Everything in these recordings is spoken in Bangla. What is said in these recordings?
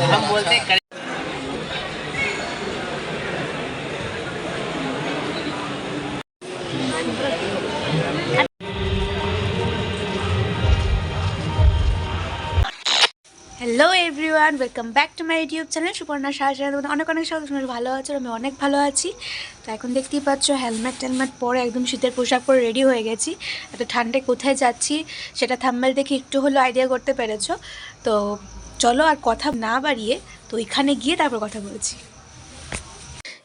Una vuelta. Hello everyone welcome back to my YouTube channel Suparna Shah তোমাদের অনেক অনেক স্বাগত। তোমার ভালো আছো? আমি অনেক ভালো আছি। তো এখন দেখতেই পাচ্ছ হেলমেট টেলমেট পরে একদম শীতের পোশাক পরে রেডি হয়ে গেছি। এত ঠান্ডায় কোথায় যাচ্ছি সেটা থাম্বেল দেখে একটু হলো আইডিয়া করতে পেরেছ। তো চলো আর কথা না বাড়িয়ে, তো ওইখানে গিয়ে তারপর কথা বলছি।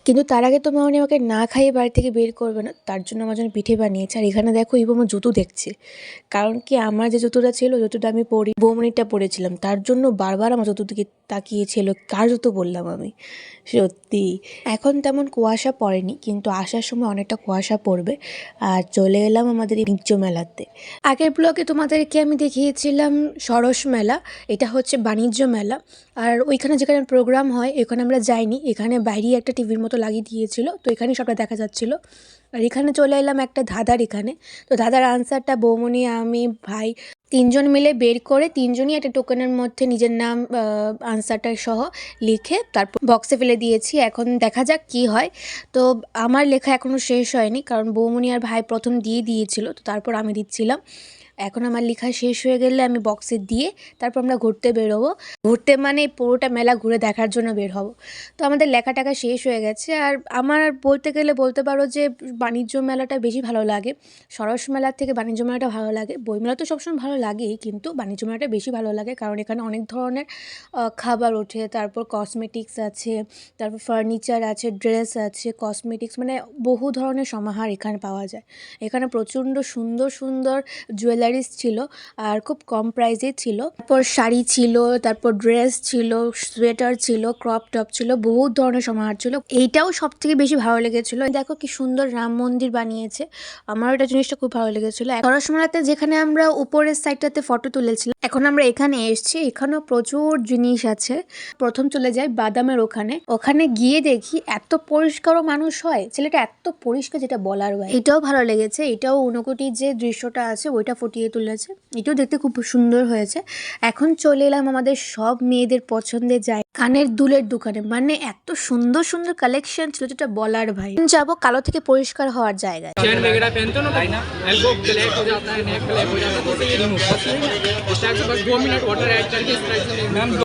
কিন্তু তার আগে তো মামনি আমাকে না খাইয়ে বাড়ি থেকে বের করবে না, তার জন্য আমার জন্য পিঠে বানিয়েছে। আর এখানে দেখো ইবো আমার জুতো দেখছে। কারণ কি, আমার যে জুতোটা ছিল, জুতোটা আমি পরি বৌমনিটা পরেছিলাম। তার জন্য বারবার আমার জুতো দিকে তাকিয়েছিল। কার জুতো বললাম আমি? সত্যি। এখন তেমন কুয়াশা পড়েনি, কিন্তু আসার সময় অনেকটা কুয়াশা পড়বে। আর চলে এলাম আমাদের বাণিজ্য মেলাতে। আগের ব্লগে তোমাদেরকে আমি দেখিয়েছিলাম সরস মেলা। এটা হচ্ছে বাণিজ্য মেলা। আর ওইখানে যেখানে প্রোগ্রাম হয় এখানে আমরা যাইনি। এখানে বাইরেই একটা টিভির মতো লাগিয়ে দিয়েছিল, তো এখানেই সবটা দেখা যাচ্ছিল। আর এখানে চলে এলাম একটা ধাঁধার এখানে। তো ধাঁধার আনসারটা বৌমনি আমি, ভাই তিনজন মিলে বের করে তিনজনই একটা টোকেনের মধ্যে নিজের নাম আনসারটা সহ লিখে তারপর বক্সে ফেলে দিয়েছি। এখন দেখা যাক কি হয়। তো আমার লেখা এখনও শেষ হয়নি, কারণ বৌমনি আর ভাই প্রথম দিয়ে দিয়েছিল, তো তারপর আমি দিচ্ছিলাম। এখন আমার লেখা শেষ হয়ে গেলে আমি বক্সে দিয়ে তারপর আমরা ঘুরতে বেরোবো। ঘুরতে মানে পুরোটা মেলা ঘুরে দেখার জন্য বের হব। তো আমাদের লেখা টাকা শেষ হয়ে গেছে। আর আমার বলতে গেলে বলতে পারো যে বাণিজ্য মেলাটা বেশি ভালো লাগে। সরস মেলার থেকে বাণিজ্য মেলাটা ভালো লাগে। বইমেলা তো সবসময় ভালো লাগেই, কিন্তু বাণিজ্য মেলাটা বেশি ভালো লাগে। কারণ এখানে অনেক ধরনের খাবার ওঠে। তারপর কসমেটিক্স আছে, তারপর ফার্নিচার আছে ড্রেস আছে কসমেটিক্স মানে বহু ধরনের সমাহার এখানে পাওয়া যায়। এখানে প্রচণ্ড সুন্দর সুন্দর জুয়েলারিস ছিল আর খুব কম প্রাইসে ছিল। তারপর শাড়ি ছিল, তারপর ড্রেস ছিল সোয়েটার ছিল ক্রপ টপ ছিল বহু ধরনের সমাহার ছিল। এইটাও সব থেকে বেশি ভালো লেগেছিল। দেখো কি সুন্দর রাম মন্দির বানিয়েছে। আমার এটা জিনিসটা খুব ভালো লেগেছিল। সরসমলাতে যেখানে আমরা উপরের সাইডটাতে ফটো তুলেছিলাম এখন আমরা এখানে এসছি। এখানেও প্রচুর জিনিস আছে। প্রথম চলে যাই বাদামের ওখানে। ওখানে গিয়ে দেখি এত পরিষ্কারও মানুষ হয়। ছেলেটা এত পরিষ্কার যেটা বলার হয়। এটাও ভালো লেগেছে। এটাও ঊনকোটির যে দৃশ্যটা আছে, ওইটা ফুটিয়ে তুলেছে। এটাও দেখতে খুব সুন্দর হয়েছে। এখন চলে এলাম আমাদের সব মেয়েদের পছন্দের যায় কানের দুলের দোকানে। মানে এত সুন্দর সুন্দর কালেকশন ছিল যেটা বলার ভাই। যাব কালো থেকে পরিষ্কার হওয়ার জায়গায়।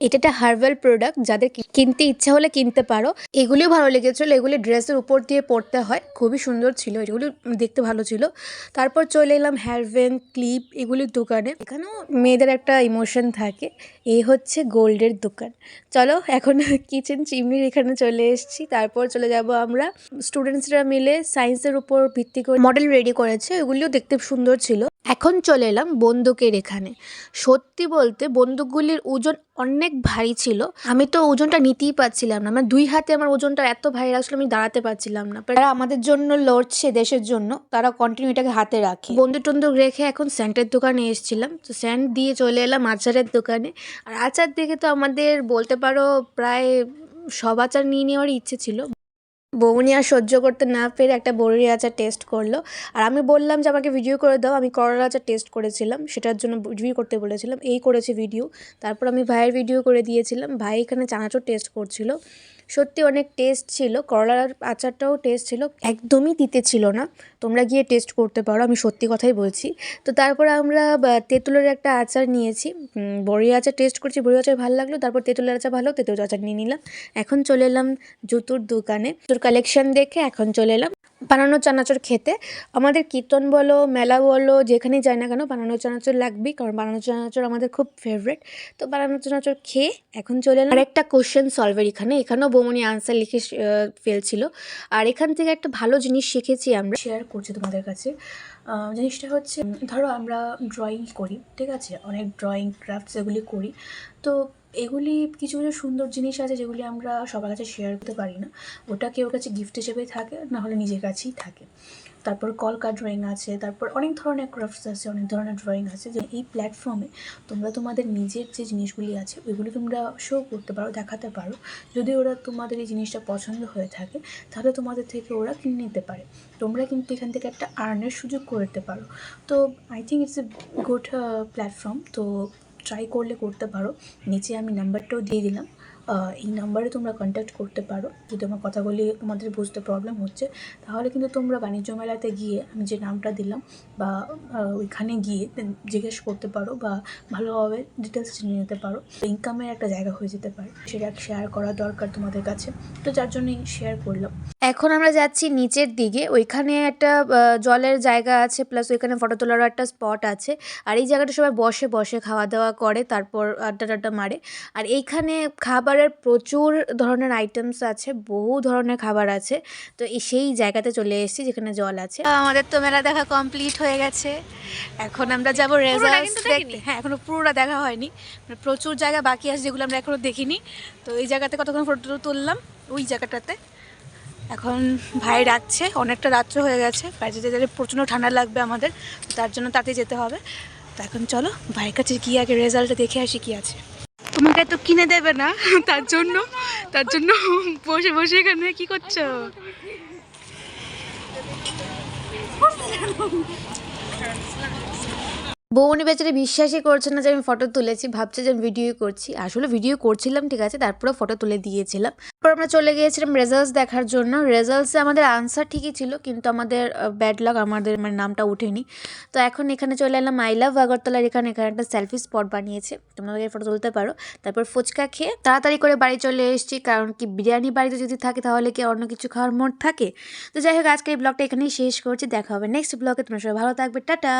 এটা একটা হার্বাল প্রোডাক্ট যাদের কিনতে ইচ্ছা হলে কিনতে পারো। এগুলিও ভালো লেগেছিল এগুলি ড্রেসের উপর দিয়ে পড়তে হয়। খুবই সুন্দর ছিল এগুলি দেখতে ভালো ছিল। তারপর চলে এলাম হেয়ারভেন ক্লিপ এগুলির দোকানে। এখানেও মেয়েদের একটা ইমোশন থাকে এই হচ্ছে গোল্ডের দোকান। চলো এখন কিচেন চিমনির এখানে চলে এসেছি। তারপর চলে যাব আমরা স্টুডেন্টসরা মিলে সায়েন্সের উপর ভিত্তি করে মডেল রেডি করেছে। ওগুলিও দেখতে সুন্দর ছিল। এখন চলে এলাম বন্দুকের এখানে। সত্যি বলতে বন্দুকগুলির ওজন অনেক ভারী ছিল। আমি তো ওজনটা নিতেই পারছিলাম না। আমার দুই হাতে আমার ওজনটা এত ভারী লাগছিল আমি দাঁড়াতে পারছিলাম না। তারা আমাদের জন্য লড়ছে দেশের জন্য। তারা কন্টিনিউ এটাকে হাতে রাখে। বন্দুক টন্দুক রেখে এখন স্যান্টের দোকানে এসেছিলাম। তো স্যান্ট দিয়ে চলে এলাম আচারের দোকানে। আর আচার দেখে তো আমাদের বলতে পারো প্রায় সব আচার নিয়ে নেওয়ার ইচ্ছে ছিল। বৌনি আর সহ্য করতে না পেরে একটা বড়ি আচার টেস্ট করল। আর আমি বললাম যে, আমাকে ভিডিও করে দাও, আমি করলা আচার টেস্ট করেছিলাম, সেটার জন্য ভিডিও করতে বলেছিলাম। এই করেছে ভিডিও তারপর আমি ভাইয়ের ভিডিও করে দিয়েছিলাম। ভাই এখানে চানাচুর টেস্ট করছিল। সত্যি অনেক টেস্ট ছিল, করলার আচারটাও টেস্ট ছিল, একদমই দিতে ছিল না। তোমরা গিয়ে টেস্ট করতে পারো, আমি সত্যি কথাই বলছি। তো তারপর আমরা তেঁতুলের একটা আচার নিয়েছি। বড়ি আচার টেস্ট করছি, বড়ি আচার ভালো লাগল, তারপর তেঁতুলের আচার ভালো, তেঁতুল আচার নিয়ে নিলাম। এখন চলে এলাম জুতোর দোকানে। জুতোর কালেকশন দেখে এখন চলে এলাম। বানানো চানাচুর খেতে। আমাদের কীর্তন বলো, মেলা বলো, যেখানেই যাই না কেন বানানো চানাচুর লাগবেই, কারণ বানানো চানাচুর আমাদের খুব ফেভারেট তো বানানো চানাচুর খেয়ে এখন চলে এলাম। আরেকটা কোশ্চেন সলভের এখানে। এখানেও বৌমনি আনসার লিখে ফেলছিল। আর এখান থেকে একটা ভালো জিনিস শিখেছি আমরা। শেয়ার করছি তোমাদের কাছে। জিনিসটা হচ্ছে, ধরো আমরা ড্রয়িং করি, ঠিক আছে? অনেক ড্রয়িং ক্রাফটস এগুলি করি। তো এগুলি কিছু কিছু সুন্দর জিনিস আছে যেগুলি আমরা সবার কাছে শেয়ার করতে পারি না। ওটা কেউ কাছে গিফট হিসেবে থাকে, না হলে নিজের কাছেই থাকে। তারপর কলকা ড্রয়িং আছে, তারপর অনেক ধরনের ক্রাফটস আছে, অনেক ধরনের ড্রয়িং আছে যে এই প্ল্যাটফর্মে তোমরা তোমাদের নিজের যে জিনিসগুলি আছে, ওইগুলি তোমরা শো করতে পারো, দেখাতে পারো। যদি ওরা তোমাদের এই জিনিসটা পছন্দ হয়ে থাকে, তাহলে তোমাদের থেকে ওরা কিনে নিতে পারে। তোমরা কিন্তু এখান থেকে একটা আর্নের সুযোগ করতে পারো। তো I think it's a good platform তো ট্রাই করলে করতে পারো। নিচে আমি নাম্বারটাও দিয়ে দিলাম। এই নাম্বারে তোমরা কন্ট্যাক্ট করতে পারো। যদি আমার কথাগুলি তোমাদের বুঝতে প্রবলেম হচ্ছে, তাহলে কিন্তু তোমরা বাণিজ্য মেলাতে গিয়ে আমি যে নামটা দিলাম বা ওইখানে গিয়ে জিজ্ঞেস করতে পারো বা ভালোভাবে ডিটেলস জেনে নিতে পারো। ইনকামের একটা জায়গা হয়ে যেতে পারে। সেটা শেয়ার করা দরকার তোমাদের কাছে। তো যার জন্যই শেয়ার করলাম। এখন আমরা যাচ্ছি নিচের দিকে। ওইখানে একটা জলের জায়গা আছে প্লাস ওইখানে ফটো তোলারও একটা স্পট আছে। আর এই জায়গাটা সবাই বসে বসে খাওয়া দাওয়া করে, তারপর আড্ডা টাড্ডা মারে। আর এইখানে খাবারের প্রচুর ধরনের আইটেমস আছে বহু ধরনের খাবার আছে। তো সেই জায়গাতে চলে এসেছি যেখানে জল আছে। আমাদের তো মেলা দেখা কমপ্লিট হয়ে গেছে। এখন আমরা যাব রেজাল্ট দেখতে। হ্যাঁ এখনও পুরোটা দেখা হয়নি। মানে প্রচুর জায়গা বাকি আছে যেগুলো আমরা এখনও দেখিনি। তো এই জায়গাতে কতক্ষণ ফটো তুললাম? ওই জায়গাটাতে। এখন ভাই ডাকছে অনেকটা রাত্র হয়ে গেছে। বাইরে যেতে গেলে প্রচণ্ড ঠান্ডা লাগবে আমাদের তার জন্য তাতে যেতে হবে। তো এখন চলো ভাইয়ের কাছে গিয়ে আগে রেজাল্টটা দেখে আসি কী আছে। তোমাকে তো কিনে দেবে না? তার জন্য তার জন্য বসে বসে এখানে কি করছ? বৌমনি বেচারে বিশ্বাসই করছে না যে আমি ফটো তুলেছি, ভাবছে যে আমি ভিডিও করছি। আসলে ভিডিও করছিলাম, ঠিক আছে, তারপরে ফটো তুলে দিয়েছিলাম। তারপর আমরা চলে গিয়েছিলাম রেজাল্টস দেখার জন্য। রেজাল্টসে আমাদের আনসার ঠিকই ছিল, কিন্তু আমাদের ব্যাড লাক আমাদের মানে নামটা ওঠেনি। তো এখন এখানে চলে এলাম আই লাভ আগরতলার এখানে এখানে একটা সেলফি স্পট বানিয়েছে। তোমরা ফটো তুলতে পারো। তারপর ফুচকা খেয়ে তাড়াতাড়ি করে বাড়ি চলে এসেছি, কারণ কি বিরিয়ানি বাড়িতে যদি থাকে তাহলে কি অন্য কিছু খাওয়ার মোট থাকে? তো যাই হোক আজকে এই ব্লগটা এখানেই শেষ করছি, দেখা হবে নেক্সট ব্লগে তোমরা সবাই ভালো থাকবে, টাটা!